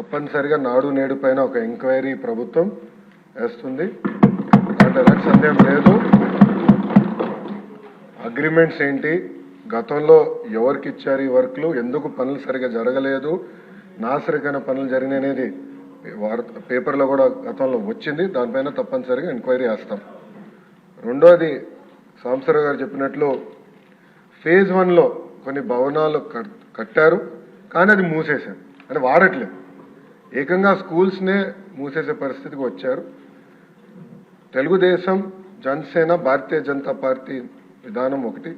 తప్పనిసరిగా నాడు నేడు పైన ఒక ఎంక్వైరీ ప్రభుత్వం వేస్తుంది. అంటే ఎలాంటి సందేహం లేదు. అగ్రిమెంట్స్ ఏంటి? గతంలో ఎవరికి ఇచ్చారు ఈ వర్క్లు? ఎందుకు పనులు సరిగా జరగలేదు? నాసరికైన పనులు జరిగినాయి అనేది వార్త పేపర్లో కూడా గతంలో వచ్చింది. దానిపైన తప్పనిసరిగా ఎంక్వైరీ వేస్తాం రెండోది సాంబశివరావు గారు చెప్పినట్లు ఫేజ్ వన్లో కొన్ని భవనాలు కట్- కట్టారు. కానీ అది మూసేశారు. అది వాడట్లేదు. ఏకంగా స్కూల్స్నే మూసేసే పరిస్థితికి వచ్చారు. తెలుగుదేశం జనసేన భారతీయ జనతా పార్టీ విధానం ఒకటి.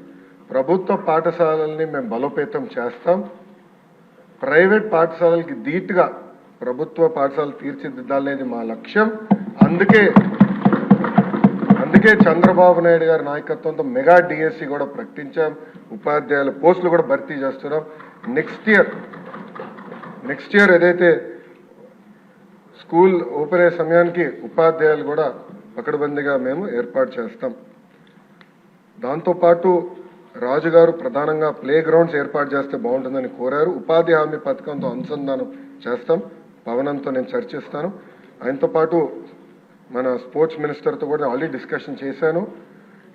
ప్రభుత్వ పాఠశాలల్ని మేము బలోపేతం చేస్తాం. ప్రైవేట్ పాఠశాలలకి ధీటుగా ప్రభుత్వ పాఠశాలలు తీర్చిదిద్దాలనేది మా లక్ష్యం. అందుకే అందుకే చంద్రబాబు నాయుడు గారి నాయకత్వంతో మెగా డిఎస్సి కూడా ప్రకటించాం. ఉపాధ్యాయుల పోస్టులు కూడా భర్తీ చేస్తున్నాం. నెక్స్ట్ ఇయర్ నెక్స్ట్ ఇయర్ ఏదైతే స్కూల్ ఓపెన్ అయ్యే సమయానికి ఉపాధ్యాయులు కూడా పకడ్బందీగా మేము ఏర్పాటు చేస్తాం. దాంతోపాటు రాజుగారు ప్రధానంగా ప్లే గ్రౌండ్స్ ఏర్పాటు చేస్తే బాగుంటుందని కోరారు. ఉపాధి హామీ పథకంతో అనుసంధానం చేస్తాం. పవనంతో నేను చర్చిస్తాను. ఆయనతో పాటు మన స్పోర్ట్స్ మినిస్టర్తో కూడా ఆల్రెడీ డిస్కషన్ చేశాను.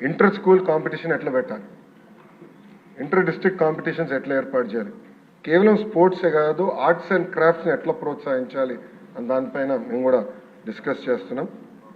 ఇంటర్ స్కూల్ కాంపిటీషన్ ఎట్లా పెట్టాలి? ఇంటర్ డిస్ట్రిక్ట్ కాంపిటీషన్స్ ఎట్లా ఏర్పాటు చేయాలి? కేవలం స్పోర్ట్సే కాదు ఆర్ట్స్ అండ్ క్రాఫ్ట్స్ని ఎట్లా ప్రోత్సహించాలి? దానిపైన మేము కూడా డిస్కస్ చేస్తున్నాం.